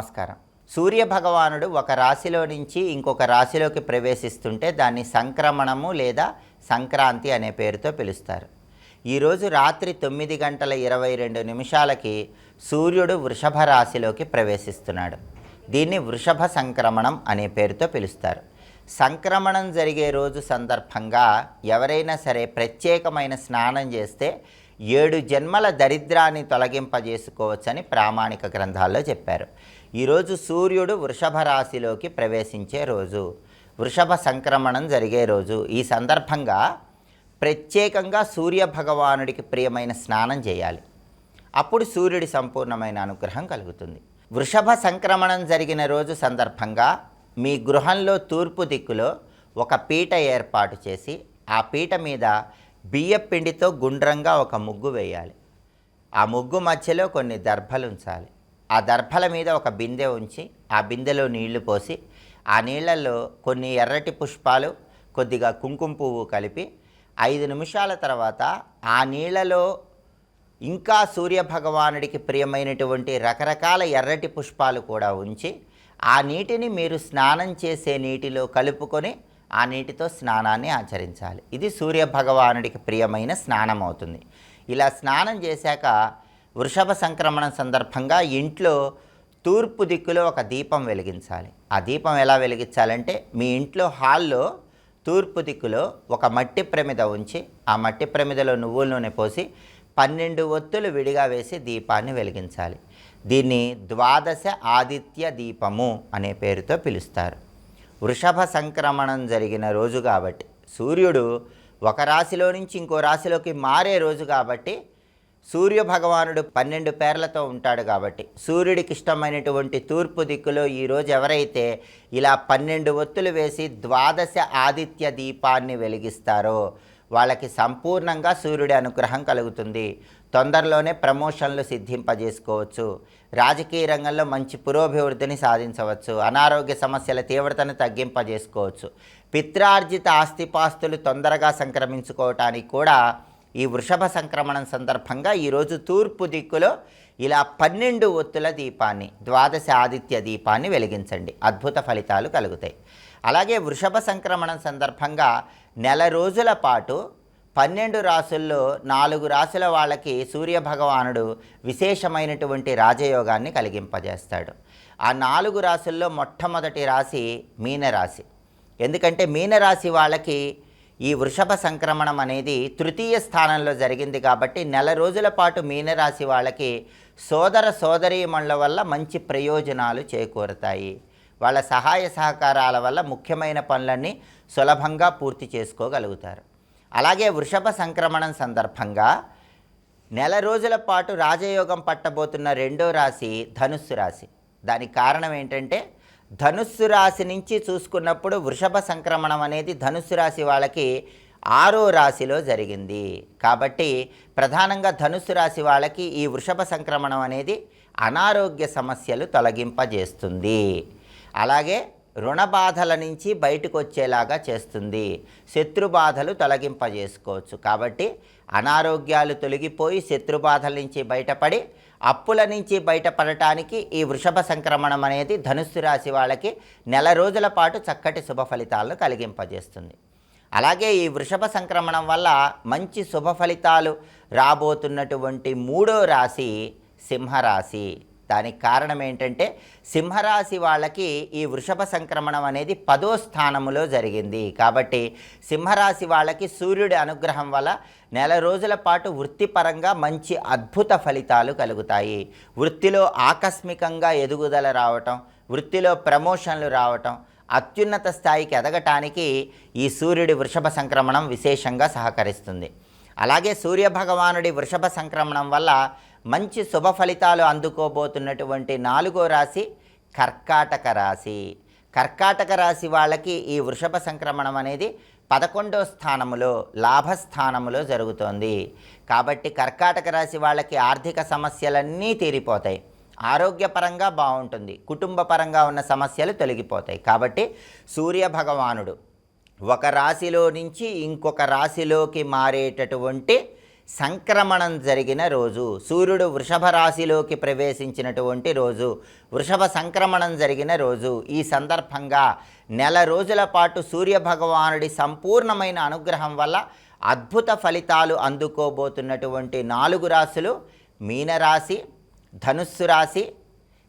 నమస్కారం. సూర్య భగవానుడు ఒక రాశిలో నుంచి ఇంకొక రాశిలోకి ప్రవేశిస్తుంటే దాన్ని సంక్రమణము లేదా సంక్రాంతి అనే పేరుతో పిలుస్తారు. ఈరోజు రాత్రి తొమ్మిది గంటల ఇరవై రెండు నిమిషాలకి సూర్యుడు వృషభ రాశిలోకి ప్రవేశిస్తున్నాడు. దీన్ని వృషభ సంక్రమణం అనే పేరుతో పిలుస్తారు. సంక్రమణం జరిగే రోజు సందర్భంగా ఎవరైనా సరే ప్రత్యేకమైన స్నానం చేస్తే ఏడు జన్మల దరిద్రాన్ని తొలగింపజేసుకోవచ్చని ప్రామాణిక గ్రంథాల్లో చెప్పారు. ఈరోజు సూర్యుడు వృషభ రాశిలోకి ప్రవేశించే రోజు. వృషభ సంక్రమణం జరిగే రోజు. ఈ సందర్భంగా ప్రత్యేకంగా సూర్య భగవానుడికి ప్రియమైన స్నానం చేయాలి. అప్పుడు సూర్యుడి సంపూర్ణమైన అనుగ్రహం కలుగుతుంది. వృషభ సంక్రమణం జరిగిన రోజు సందర్భంగా మీ గృహంలో తూర్పు దిక్కులో ఒక పీట ఏర్పాటు చేసి ఆ పీట మీద బియ్యపిండితో గుండ్రంగా ఒక ముగ్గు వేయాలి. ఆ ముగ్గు మధ్యలో కొన్ని దర్భలు ఉంచాలి ఆ దర్భల మీద ఒక బిందె ఉంచి ఆ బిందెలో నీళ్ళు పోసి ఆ నీళ్ళలో కొన్ని ఎర్రటి పుష్పాలు కొద్దిగా కుంకుమ పువ్వు కలిపి ఐదు నిమిషాల తర్వాత ఆ నీళ్ళలో ఇంకా సూర్యభగవానుడికి ప్రియమైనటువంటి రకరకాల ఎర్రటి పుష్పాలు కూడా ఉంచి ఆ నీటిని మీరు స్నానం చేసే నీటిలో కలుపుకొని ఆ నీటితో స్నానాన్ని ఆచరించాలి. ఇది సూర్యభగవానుడికి ప్రియమైన స్నానం అవుతుంది. ఇలా స్నానం చేశాక వృషభ సంక్రమణం సందర్భంగా ఇంట్లో తూర్పు దిక్కులో ఒక దీపం వెలిగించాలి. ఆ దీపం ఎలా వెలిగించాలంటే మీ ఇంట్లో హాల్లో తూర్పు దిక్కులో ఒక మట్టి ప్రమిద ఉంచి ఆ మట్టి ప్రమిదలో నువ్వుల నూనె పోసి పన్నెండు ఒత్తులు విడిగా వేసి దీపాన్ని వెలిగించాలి. దీన్ని ద్వాదశ ఆదిత్య దీపము అనే పేరుతో పిలుస్తారు. వృషభ సంక్రమణం జరిగిన రోజు కాబట్టి సూర్యుడు ఒక రాశిలో నుంచి ఇంకో రాశిలోకి మారే రోజు కాబట్టి సూర్య భగవానుడు పన్నెండు పేర్లతో ఉంటాడు కాబట్టి సూర్యుడికి ఇష్టమైనటువంటి తూర్పు దిక్కులో ఈరోజు ఎవరైతే ఇలా పన్నెండు ఒత్తులు వేసి ద్వాదశ ఆదిత్య దీపాన్ని వెలిగిస్తారో వాళ్ళకి సంపూర్ణంగా సూర్యుడి అనుగ్రహం కలుగుతుంది. తొందరలోనే ప్రమోషన్లు సిద్ధింపజేసుకోవచ్చు. రాజకీయ రంగంలో మంచి పురోభివృద్ధిని సాధించవచ్చు. అనారోగ్య సమస్యల తీవ్రతను తగ్గింపజేసుకోవచ్చు. పిత్రార్జిత ఆస్తిపాస్తులు తొందరగా సంక్రమించుకోవటానికి కూడా ఈ వృషభ సంక్రమణం సందర్భంగా ఈరోజు తూర్పు దిక్కులో ఇలా పన్నెండు ఒత్తుల దీపాన్ని ద్వాదశ ఆదిత్య దీపాన్ని వెలిగించండి. అద్భుత ఫలితాలు కలుగుతాయి. అలాగే వృషభ సంక్రమణం సందర్భంగా నెల రోజుల పాటు పన్నెండు రాసుల్లో నాలుగు రాసుల వాళ్ళకి సూర్య భగవానుడు విశేషమైనటువంటి రాజయోగాన్ని కలిగింపజేస్తాడు. ఆ నాలుగు రాసుల్లో మొట్టమొదటి రాశి మీనరాశి. ఎందుకంటే మీనరాశి వాళ్ళకి ఈ వృషభ సంక్రమణం అనేది తృతీయ స్థానంలో జరిగింది కాబట్టి నెల రోజుల పాటు మీనరాశి వాళ్ళకి సోదర సోదరీమణుల వల్ల మంచి ప్రయోజనాలు చేకూరుతాయి. వాళ్ళ సహాయ సహకారాల వల్ల ముఖ్యమైన పనులన్నీ సులభంగా పూర్తి చేసుకోగలుగుతారు. అలాగే వృషభ సంక్రమణం సందర్భంగా నెల రోజుల పాటు రాజయోగం పట్టబోతున్న రెండో రాశి ధనుస్సు రాశి. దానికి కారణం ఏంటంటే ధనుస్సు రాశి నుంచి చూసుకున్నప్పుడు వృషభ సంక్రమణం అనేది ధనుస్సు రాశి వాళ్ళకి ఆరో రాశిలో జరిగింది. కాబట్టి ప్రధానంగా ధనుస్సు రాశి వాళ్ళకి ఈ వృషభ సంక్రమణం అనేది అనారోగ్య సమస్యలు తొలగింపజేస్తుంది. అలాగే రుణ బాధల నుంచి బయటకు వచ్చేలాగా చేస్తుంది. శత్రు బాధలు తొలగింపజేసుకోవచ్చు. కాబట్టి అనారోగ్యాలు తొలగిపోయి శత్రు బాధల నుంచి బయటపడి అప్పుల నుంచి బయటపడటానికి ఈ వృషభ సంక్రమణం అనేది ధనుస్సు రాశి వాళ్ళకి నెల రోజుల పాటు చక్కటి శుభ ఫలితాలను కలిగింపజేస్తుంది. అలాగే ఈ వృషభ సంక్రమణం వల్ల మంచి శుభ ఫలితాలు రాబోతున్నటువంటి మూడో రాశి సింహరాశి. దానికి కారణం ఏంటంటే సింహరాశి వాళ్ళకి ఈ వృషభ సంక్రమణం అనేది పదో స్థానములో జరిగింది. కాబట్టి సింహరాశి వాళ్ళకి సూర్యుడి అనుగ్రహం వల్ల నెల రోజుల పాటు వృత్తిపరంగా మంచి అద్భుత ఫలితాలు కలుగుతాయి. వృత్తిలో ఆకస్మికంగా ఎదుగుదల రావటం వృత్తిలో ప్రమోషన్లు రావటం అత్యున్నత స్థాయికి ఎదగటానికి ఈ సూర్యుడి వృషభ సంక్రమణం విశేషంగా సహకరిస్తుంది. అలాగే సూర్యభగవానుడి వృషభ సంక్రమణం వల్ల మంచి శుభ ఫలితాలు అందుకోబోతున్నటువంటి నాలుగో రాశి కర్కాటక రాశి. కర్కాటక రాశి వాళ్ళకి ఈ వృషభ సంక్రమణం అనేది పదకొండో స్థానములో లాభస్థానములో జరుగుతోంది. కాబట్టి కర్కాటక రాశి వాళ్ళకి ఆర్థిక సమస్యలన్నీ తీరిపోతాయి. ఆరోగ్యపరంగా బాగుంటుంది. కుటుంబపరంగా ఉన్న సమస్యలు తొలగిపోతాయి. కాబట్టి సూర్య భగవానుడు ఒక రాశిలో నుంచి ఇంకొక రాశిలోకి మారేటటువంటి సంక్రమణం జరిగిన రోజు సూర్యుడు వృషభ రాశిలోకి ప్రవేశించినటువంటి రోజు వృషభ సంక్రమణం జరిగిన రోజు. ఈ సందర్భంగా నెల రోజుల పాటు సూర్య భగవానుడి సంపూర్ణమైన అనుగ్రహం వల్ల అద్భుత ఫలితాలు అందుకోబోతున్నటువంటి నాలుగు రాశులు మీనరాశి ధనుస్సు రాశి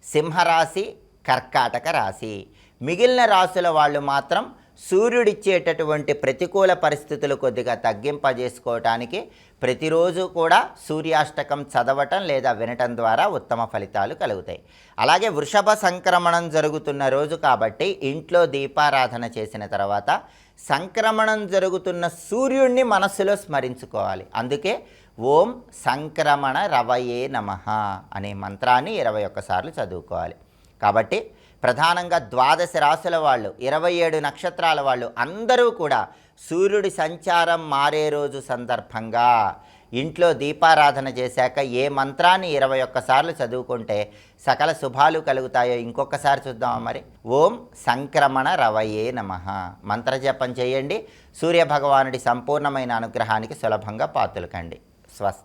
సింహరాశి కర్కాటక రాశి. మిగిలిన రాశుల వాళ్ళు మాత్రం సూర్యుడిచ్చేటటువంటి ప్రతికూల పరిస్థితులు కొద్దిగా తగ్గింపజేసుకోవటానికి ప్రతిరోజు కూడా సూర్యాష్టకం చదవటం లేదా వినటం ద్వారా ఉత్తమ ఫలితాలు కలుగుతాయి. అలాగే వృషభ సంక్రమణం జరుగుతున్న రోజు కాబట్టి ఇంట్లో దీపారాధన చేసిన తర్వాత సంక్రమణం జరుగుతున్న సూర్యుడిని మనస్సులో స్మరించుకోవాలి. అందుకే ఓం సంక్రమణ రవయే నమ అనే మంత్రాన్ని ఇరవై ఒక్కసార్లు చదువుకోవాలి. కాబట్టి ప్రధానంగా ద్వాదశ రాశుల వాళ్ళు ఇరవై ఏడు నక్షత్రాల వాళ్ళు అందరూ కూడా సూర్యుడి సంచారం మారే రోజు సందర్భంగా. ఇంట్లో దీపారాధన చేశాక ఏ మంత్రాన్ని ఇరవై ఒక్కసార్లు చదువుకుంటే సకల శుభాలు కలుగుతాయో ఇంకొకసారి చూద్దామా మరి? ఓం సంక్రమణ రవయే నమ. మంత్రజపం చేయండి. సూర్యభగవానుడి సంపూర్ణమైన అనుగ్రహానికి సులభంగా పాతులకండి స్వస్తి.